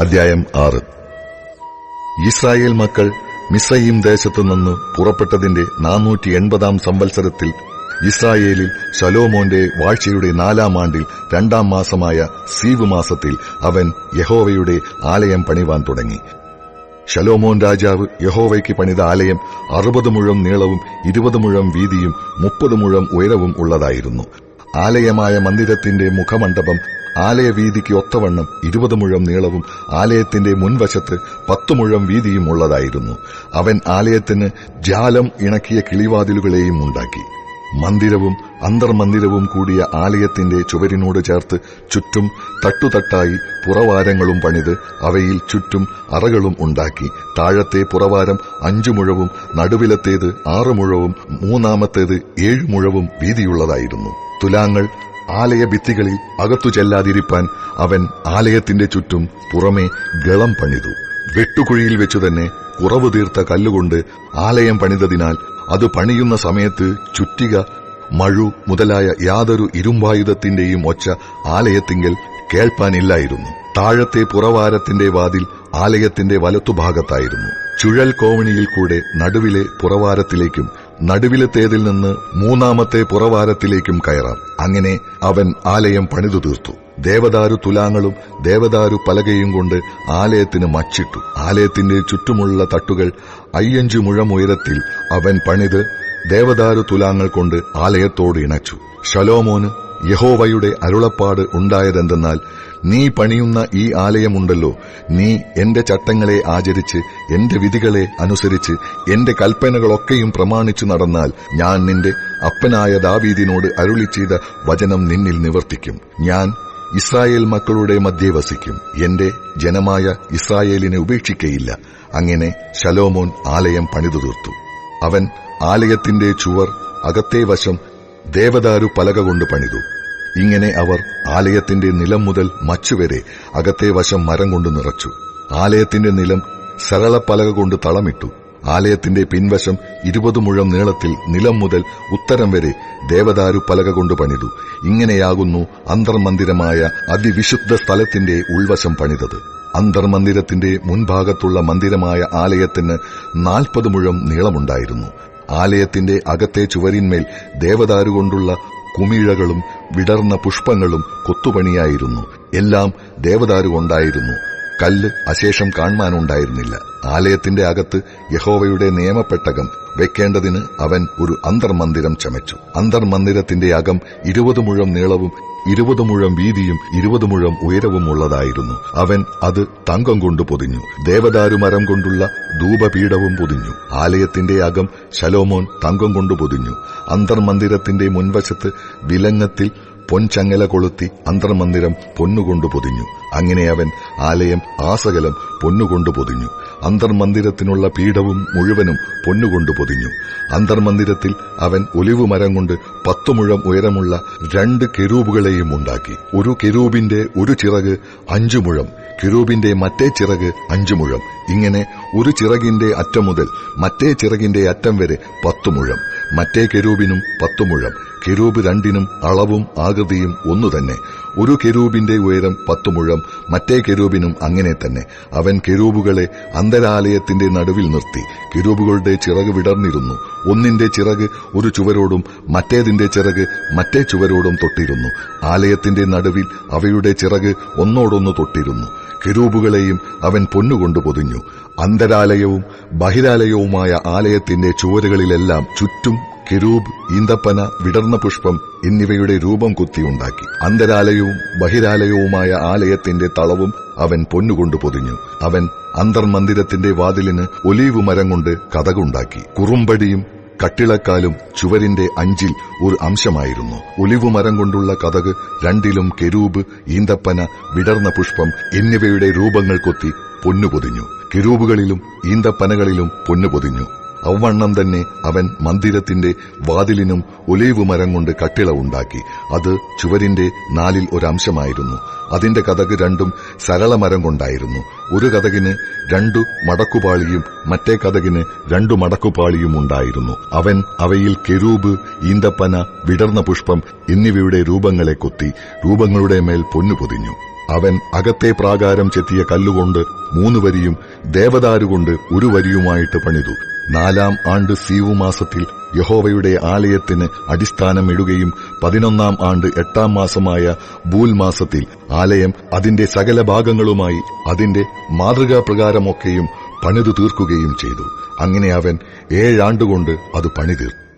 അധ്യായം ആറ്. ഇസ്രായേൽ മക്കൾ മിസ്രയീം ദേശത്തു നിന്ന് പുറപ്പെട്ടതിന്റെ നാനൂറ്റി എൺപതാം സംവത്സരത്തിൽ ഇസ്രായേലിൽ ശലോമോന്റെ വാഴ്ചയുടെ നാലാം ആണ്ടിൽ രണ്ടാം മാസമായ സീവ് മാസത്തിൽ അവൻ യഹോവയുടെ ആലയം പണിവാൻ തുടങ്ങി. ശലോമോൻ രാജാവ് യഹോവയ്ക്ക് പണിത ആലയം അറുപത് മുഴം നീളവും ഇരുപത് മുഴം വീതിയും മുപ്പത് മുഴം ഉയരവും ഉള്ളതായിരുന്നു. ആലയമായ മന്ദിരത്തിന്റെ മുഖമണ്ഡപം ആലയവീതിക്ക് ഒത്തവണ്ണം ഇരുപത് മുഴം നീളവും ആലയത്തിന്റെ മുൻവശത്ത് പത്തു മുഴം വീതിയും ഉള്ളതായിരുന്നു. അവൻ ആലയത്തിന് ജാലം ഇണക്കിയ കിളിവാതിലുകളെയും ഉണ്ടാക്കി. മന്ദിരവും അന്തർമന്ദിരവും കൂടിയ ആലയത്തിന്റെ ചുവരിനോട് ചേർത്ത് ചുറ്റും തട്ടുതട്ടായി പുറവാരങ്ങളും പണിത് അവയിൽ ചുറ്റും അറകളും ഉണ്ടാക്കി. താഴത്തെ പുറവാരം അഞ്ചു മുഴവും നടുവിലത്തേത് ആറ് മുഴവും മൂന്നാമത്തേത് ഏഴ് മുഴവും വീതിയുള്ളതായിരുന്നു. തുലാങ്ങൾ ആലയ ഭിത്തികളിൽ അകത്തു ചെല്ലാതിരിപ്പാൻ അവൻ ആലയത്തിന്റെ ചുറ്റും പുറമെ ഗളം പണിതു. വെട്ടുകുഴിയിൽ വെച്ചു തന്നെ കുറവ് തീർത്ത കല്ലുകൊണ്ട് ആലയം പണിതതിനാൽ അത് പണിയുന്ന സമയത്ത് ചുറ്റിക മഴു മുതലായ യാതൊരു ഇരുമ്പായുധത്തിന്റെയും ഒച്ച ആലയത്തിങ്കൽ കേൾപ്പാനില്ലായിരുന്നു. താഴത്തെ പുറവാരത്തിന്റെ വാതിൽ ആലയത്തിന്റെ വലത്തുഭാഗത്തായിരുന്നു. ചുഴൽ കോവണിയിൽ കൂടെ നടുവിലെ പുറവാരത്തിലേക്കും നടുവിലത്തേതിൽ നിന്ന് മൂന്നാമത്തെ പുറവാരത്തിലേക്കും കയറാം. അങ്ങനെ അവൻ ആലയം പണിതു തീർത്തു. ദേവദാരു തുലാങ്ങളും ദേവദാരു പലകയും കൊണ്ട് ആലയത്തിന് മച്ചിട്ടു. ആലയത്തിന്റെ ചുറ്റുമുള്ള തട്ടുകൾ അയ്യഞ്ചു മുഴം ഉയരത്തിൽ അവൻ പണിത് ദേവദാരു തുലാങ്ങൾ കൊണ്ട് ആലയത്തോട് ഇണച്ചു. ശലോമോന് യഹോവയുടെ അരുളപ്പാട് ഉണ്ടായതെന്തെന്നാൽ നീ പണിയുന്ന ഈ ആലയമുണ്ടല്ലോ. നീ എന്റെ ചട്ടങ്ങളെ ആചരിച്ച് എന്റെ വിധികളെ അനുസരിച്ച് എന്റെ കൽപ്പനകളൊക്കെയും പ്രമാണിച്ചു നടന്നാൽ ഞാൻ നിന്റെ അപ്പനായ ദാവീദിനോട് അരുളി ചെയ്ത വചനം നിന്നിൽ നിവർത്തിക്കും. ഞാൻ ഇസ്രായേൽ മക്കളുടെ മധ്യേ വസിക്കും. എന്റെ ജനമായ ഇസ്രായേലിനെ ഉപേക്ഷിക്കയില്ല. അങ്ങനെ ശലോമോൻ ആലയം പണിതു തീർത്തു. അവൻ ആലയത്തിന്റെ ചുവർ അകത്തെ വശം ദേവദാരു പലക കൊണ്ട് പണിതു. ഇങ്ങനെ അവർ ആലയത്തിന്റെ നിലം മുതൽ മച്ചുവരെ അകത്തെ വശം മരം കൊണ്ട് നിറച്ചു. ആലയത്തിന്റെ നിലം സരളപ്പലക പലക കൊണ്ട് തളമിട്ടു. ആലയത്തിന്റെ പിൻവശം ഇരുപത് മുഴം നീളത്തിൽ നിലം മുതൽ ഉത്തരം വരെ ദേവദാരു പലക കൊണ്ട് പണിതു. ഇങ്ങനെയാകുന്നു അന്തർമന്ദിരമായ അതിവിശുദ്ധ സ്ഥലത്തിന്റെ ഉൾവശം പണിതത്. അന്തർമന്ദിരത്തിന്റെ മുൻഭാഗത്തുള്ള മന്ദിരമായ ആലയത്തിന് നാൽപ്പത് മുഴം നീളമുണ്ടായിരുന്നു. ആലയത്തിന്റെ അകത്തെ ചുവരിന്മേൽ ദേവദാരു കൊണ്ടുള്ള കുമിഴകളും വിടർന്ന പുഷ്പങ്ങളും കൊത്തുപണിയായിരുന്നു. എല്ലാം ദേവദാരു കൊണ്ടായിരുന്നു കല്ല് അശേഷം കാണുവാനുണ്ടായിരുന്നില്ല ആലയത്തിന്റെ അകത്ത് യഹോവയുടെ നിയമപ്പെട്ടകം വെക്കേണ്ടതിന് അവൻ ഒരു അന്തർമന്ദിരം ചമച്ചു. അന്തർമന്ദിരത്തിന്റെ അകം ഇരുപത് മുഴം നീളവും ഇരുപത് മുഴം വീതിയും ഇരുപത് മുഴം ഉയരവും ഉള്ളതായിരുന്നു. അവൻ അത് തങ്കം കൊണ്ട് പൊതിഞ്ഞു. ദേവദാരുമരം കൊണ്ടുള്ള ധൂപപീഠവും പൊതിഞ്ഞു. ആലയത്തിന്റെ അകം ശലോമോൻ തങ്കം കൊണ്ട് പൊതിഞ്ഞു. അന്തർമന്ദിരത്തിന്റെ മുൻവശത്ത് വിലങ്ങത്തിൽ പൊൻചങ്ങല കൊളുത്തി അന്തർമന്ദിരം പൊന്നുകൊണ്ടു പൊതിഞ്ഞു. അങ്ങനെ അവൻ ആലയം ആസകലം പൊന്നുകൊണ്ടു പൊതിഞ്ഞു. അന്തർമന്ദിരത്തിനുള്ള പീഠവും മുഴുവനും പൊന്നുകൊണ്ടു പൊതിഞ്ഞു. അന്തർമന്ദിരത്തിൽ അവൻ ഒലിവു മരം കൊണ്ട് പത്തു മുഴം ഉയരമുള്ള രണ്ട് കെരൂബുകളെയും ഉണ്ടാക്കി. ഒരു കെരൂബിന്റെ ഒരു ചിറക് അഞ്ചു മുഴം കിരൂപിന്റെ മറ്റേ ചിറക് അഞ്ചു മുഴം. ഇങ്ങനെ ഒരു ചിറകിന്റെ അറ്റം മുതൽ മറ്റേ ചിറകിന്റെ അറ്റം വരെ പത്തു മുഴം. മറ്റേ കെരൂബിനും പത്തു മുഴം കെരൂബ് രണ്ടിനും അളവും ആകൃതിയും ഒന്നു തന്നെ ഒരു കെരൂബിന്റെ ഉയരം പത്തു മുഴം മറ്റേ കെരൂബിനും അങ്ങനെ തന്നെ. അവൻ കെരൂബുകളെ അന്തരാലയത്തിന്റെ നടുവിൽ നിർത്തി. കെരൂബുകളുടെ ചിറക് വിടർന്നിരുന്നു. ഒന്നിന്റെ ചിറക് ഒരു ചുവരോടും മറ്റേതിന്റെ ചിറക് മറ്റേ ചുവരോടും തൊട്ടിരുന്നു. ആലയത്തിന്റെ നടുവിൽ അവയുടെ ചിറക് ഒന്നോടൊന്ന് തൊട്ടിരുന്നു. കെരൂബുകളെയും അവൻ പൊന്നുകൊണ്ട് പൊതിഞ്ഞു. അന്തരാലയവും ബഹിരാലയവുമായ ആലയത്തിന്റെ ചുവരുകളിലെല്ലാം ചുറ്റും കെരൂബ് ഈന്തപ്പന വിടർന്ന പുഷ്പം എന്നിവയുടെ രൂപം കുത്തിയുണ്ടാക്കി അന്തരാലയവും ബഹിരാലയവുമായ ആലയത്തിന്റെ തളവും അവൻ പൊന്നുകൊണ്ട് പൊതിഞ്ഞു. അവൻ അന്തർമന്ദിരത്തിന്റെ വാതിലിന് ഒലീവ് മരം കൊണ്ട് കഥകുണ്ടാക്കി കുറുമ്പടിയും കട്ടിളക്കാലും ചുവരിന്റെ അഞ്ചിൽ ഒരു അംശമായിരുന്നു. ഒലിവുമരം കൊണ്ടുള്ള കഥക് രണ്ടിലും കെരൂബ് ഈന്തപ്പന വിടർന്ന പുഷ്പം എന്നിവയുടെ രൂപങ്ങൾ കൊത്തി പൊന്നുപൊതിഞ്ഞു. കെരൂബുകളിലും ഈന്തപ്പനകളിലും പൊന്നുപൊതിഞ്ഞു. അവണ്ണം തന്നെ അവൻ മന്ദിരത്തിന്റെ വാതിലിനും ഒലീവ് മരം കൊണ്ട് കട്ടിള ഉണ്ടാക്കി. അത് ചുവരിന്റെ നാലിൽ ഒരംശമായിരുന്നു. അതിന്റെ കഥക് രണ്ടും സരളമരം കൊണ്ടായിരുന്നു. ഒരു കഥകിന് രണ്ടു മടക്കുപാളിയും മറ്റേ കഥകിന് രണ്ടു മടക്കുപാളിയും ഉണ്ടായിരുന്നു. അവൻ അവയിൽ കെരൂബ് ഈന്തപ്പന വിടർന്ന പുഷ്പം എന്നിവയുടെ രൂപങ്ങളെ കൊത്തി രൂപങ്ങളുടെ മേൽ പൊന്നു പൊതിഞ്ഞു അവൻ അകത്തെ പ്രാകാരം ചെത്തിയ കല്ലുകൊണ്ട് മൂന്ന് വരിയും ദേവദാരുകൊണ്ട് ഒരു വരിയുമായിട്ട് പണിതു. നാലാം ആണ്ട് സീവു മാസത്തിൽ യഹോവയുടെ ആലയത്തിന് അടിസ്ഥാനം ഇടുകയും പതിനൊന്നാം ആണ്ട് എട്ടാം മാസമായ ബൂൽ മാസത്തിൽ ആലയം അതിന്റെ സകല ഭാഗങ്ങളുമായി അതിന്റെ മാതൃകാപ്രകാരമൊക്കെയും പണിതു തീർക്കുകയും ചെയ്തു. അങ്ങനെ അവൻ ഏഴാണ്ടുകൊണ്ട് അത് പണിതീർത്തു.